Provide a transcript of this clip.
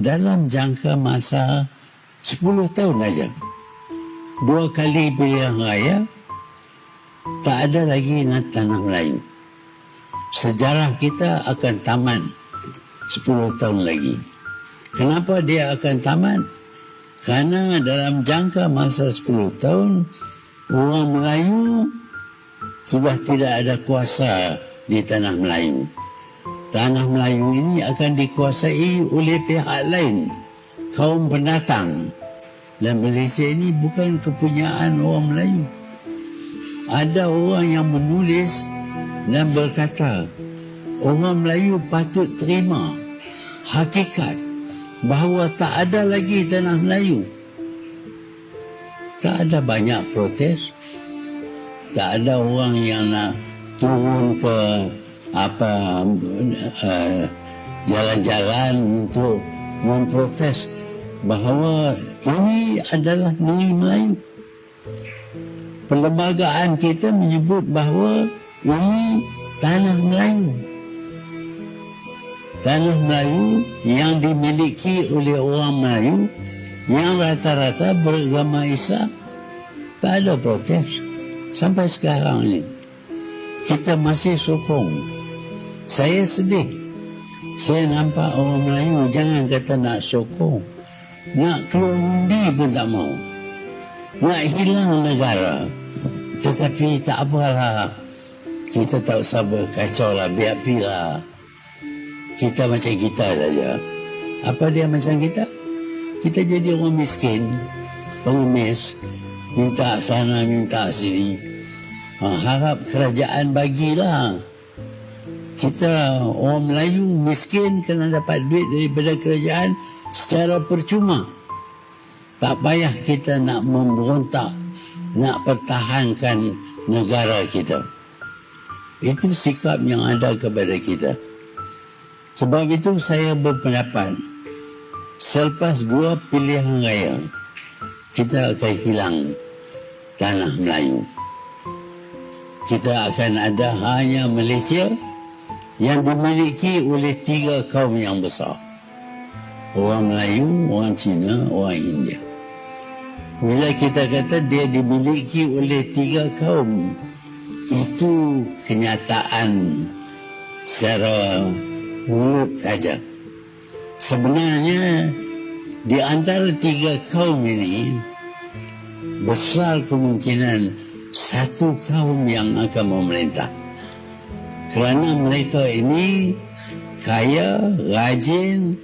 dalam jangka masa 10 tahun aja. Dua kali pilihan raya tak ada lagi nak tanah Melayu. Sejarah kita akan tamat 10 tahun lagi. Kenapa dia akan tamat? Karena dalam jangka masa 10 tahun orang Melayu sudah tidak ada kuasa di tanah Melayu. Tanah Melayu ini akan dikuasai oleh pihak lain, kaum pendatang. Dan Malaysia ini bukan kepunyaan orang Melayu. Ada orang yang menulis dan berkata, orang Melayu patut terima hakikat bahawa tak ada lagi tanah Melayu. Tak ada banyak protes. Tak ada orang yang nak turun ke apa uh, jalan-jalan untuk memprotes bahawa ini adalah negeri Melayu. Perlembagaan kita menyebut bahawa ini tanah Melayu. Tanah Melayu yang dimiliki oleh orang Melayu yang rata-rata beragama Islam tak ada protes sampai sekarang ini. Kita masih sokong. Saya sedih. Saya nampak orang Melayu jangan kata nak sokong. Nak keluar undi pun tak mau. Nak hilang negara. Tetapi tak apalah. Kita tak usah berkacau lah. Biar pilah. Kita macam kita saja. Apa dia macam kita? Kita jadi orang miskin. Pengemis. Minta sana, minta sini. Ha, harap kerajaan bagilah. Kita orang Melayu miskin kena dapat duit daripada kerajaan secara percuma. Tak payah kita nak memberontak, nak pertahankan negara kita. Itu sikap yang ada kepada kita. Sebab itu saya berpendapat selepas dua pilihan raya kita akan hilang tanah Melayu. Kita akan ada hanya Malaysia yang dimiliki oleh tiga kaum yang besar. Orang Melayu, orang Cina, orang India. Bila kita kata dia dimiliki oleh tiga kaum, itu kenyataan secara mulut saja. Sebenarnya di antara tiga kaum ini besar kemungkinan satu kaum yang akan memerintah. Kerana mereka ini kaya, rajin,